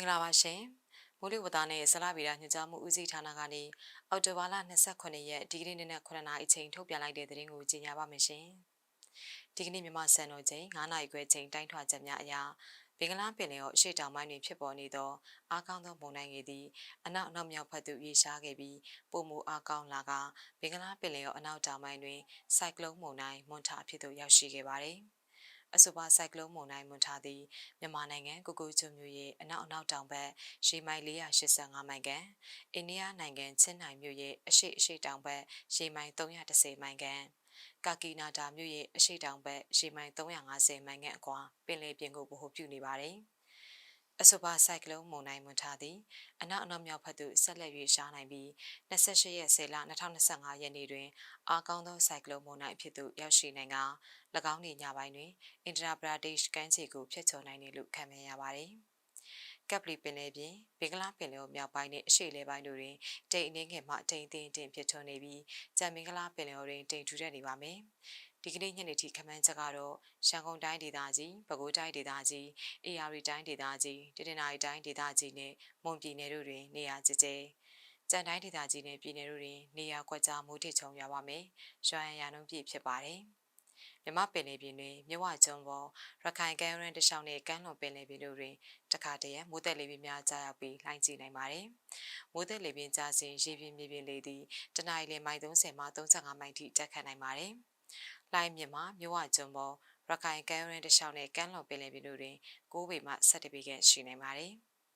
္ဂလာပါရှင်။မိုးလေဝသနဲ့ဇလဗေဒညွှန်ကြားမှုဦးစီးဌာနကနေအော်တိုဘာလ29ရက်ဒီကနေ့နေ့နဲ့9နာရီအချိန်ထုတ်ပြန်လိုက်တဲ့သတင်းကိုကြေညာပါမယ်ရှင်။ဒီကနေ့မြန်မာစံတော်ချိန်9နာရီခွဲချိန်တိုင်းထွာချက်များအရာဘင်္ဂလားပင်လယ်ော်အရှိတောင်ပိုင်းတွင်ဖြစ်ပေါ်နေသောအားကောင်းသောမုန်တိုင်းငယ်သည်အနောက်အနောက်မြောက်ဘက်သို့ရွေ့ရှားခဲ့ပြီးပုံမူအားကောင်းလာကဘင်္ဂလားပင်လယ်ော်အနောက်တောင်ပိုင်းတွင်စိုက်ကလုန်းမုန်တိုင်းမွန်ထာအဖြစ်သို့ရောက်ရှိခဲ့ပါသည်။ အဆိုပါဆိုင်ကလုန်းမုန်တိုင်းမွန်ထားသည်မြန်မာနိုင်ငံကိုကိုကျွန်းမြို့ရဲ့အနောက်အနောက်တောင်ဘက်ရှေးမိုင်485မိုင်ခန့်အိန္ဒိယနိုင်ငံချင်းနိုင်မြို့ရဲ့အရှိအရှိတောင်ဘက်ရှေးမိုင်310မိုင်ခန့်ကာကီနာတာမြို့ရဲ့အရှိတောင်ဘက်ရှေးမိုင်350မိုင်ခန့်အကွာပင်လယ်ပြင်ကိုဗဟိုပြုနေပါတယ်။ အဆိုပါဆိုင်ကလုန်းမုန်တိုင်းမွန်ထားသည်အနောက်အနောက်မြောက်ဘက်သို့ဆက်လက်၍ရှားနိုင်ပြီး28ရက်10လ2025ရက်နေ့တွင်အားကောင်းသောဆိုင်ကလုန်းမုန်တိုင်းဖြစ်သို့ရောက်ရှိနိုင်က၎င်း၏ညပိုင်းတွင်အင်ဒရာပရာဒေ့ရှ်ကမ်းခြေကိုဖျက်ချော်နိုင်တယ်လို့ခန့်မှန်းရပါသည်ကပ်ပလီပင်လယ်ပြင်ဘင်္ဂလားပင်လယ်မြောက်ပိုင်းနှင့်အရှေ့လေပိုင်းတို့တွင်တိမ်အနှင်းငယ်မှတိမ်အထင်းတင်ဖြစ်ထွန်းနေပြီးကြံမင်္ဂလာပင်လယ်တွင်တိမ်ထူထပ်နေပါမယ်။ ဒီကနေ့ညနေထိခမန်းချက်ကတော့ရှမ်းကုန်းတိုင်းဒေသကြီးပဲခူးတိုင်းဒေသကြီးအေရရီတိုင်းဒေသကြီးတနင်္သာရီတိုင်းဒေသကြီးနဲ့မွန်ပြည်နယ်တို့တွင်နေရာကျကျကြံတိုင်းဒေသကြီးနဲ့ပြည်နယ်တို့တွင်နေရာကွက်ကြားမိုးထစ်ချုံရပါမယ်။ရွှာရန်ရနှုန်းပြည့်ဖြစ်ပါတယ်။မြမပင်လယ်ပြင်တွင်မြဝကျွန်းပေါ်ရခိုင်ကမ်းရန်တလျှောက်နှင့်ကမ်းလွန်ပင်လယ်ပြင်တို့တွင်တခါတရံမိုးသက်လေပြင်းများကြားရောက်ပြီးလှိုင်းကြည့်နိုင်ပါတယ်။မိုးသက်လေပြင်းကြားစဉ်ရေပြင်မြေပြင်လေသည်တနအီလမိုင်30မှ35မိုင်ထိတက်ခတ်နိုင်ပါတယ်။ လှိုင်းမြစ်မှာမြို့ဝကျွန်းပေါ်ရခိုင်ကမ်းရင်းတစ်လျှောက်နဲ့ကမ်းလွန်ပင်လယ်ပြင်တို့တွင်9ပေမှ17ပေခန့်ရှိနိုင်ပါတယ်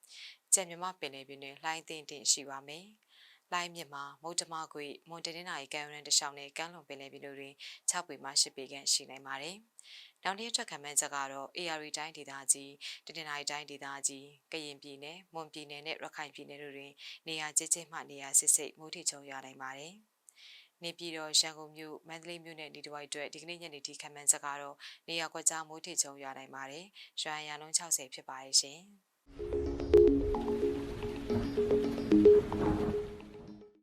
။ကြံမြမပင်လယ်ပြင်တွင်လှိုင်းတင်တင်ရှိပါမယ်။လိုင်းမြစ်မှာမုတ်တမကွေမွန်တနင်္လာရီကမ်းရန်တစ်လျှောက်နဲ့ကမ်းလွန်ပင်လယ်ပြင်တို့တွင်6ပေမှ10ပေခန့်ရှိနိုင်ပါတယ်။နောက်တစ်ရက်ထွက်ခံမှန်းချက်ကတော့ AR တိုင်းဒေသကြီးတနင်္လာရီတိုင်းဒေသကြီးကရင်ပြည်နယ်မွန်ပြည်နယ်နဲ့ရခိုင်ပြည်နယ်တို့တွင်နေရာကျကျမှနေရာစစ်စစ်မိုးထိချုံရနိုင်ပါတယ်။ နေပြည်တော်ရန်ကုန်မြို့မန္တလေးမြို့နဲ့ဒီတစ်ဝိုက်အတွက်ဒီကနေ့ညနေထိခံမှန်းချက်ကတော့နေရာကွက်ကြားမိုးထစ်ချုံရွာနိုင်ပါတယ်။ရွာရန်လုံး60ဖြစ်ပါရဲ့ရှင်။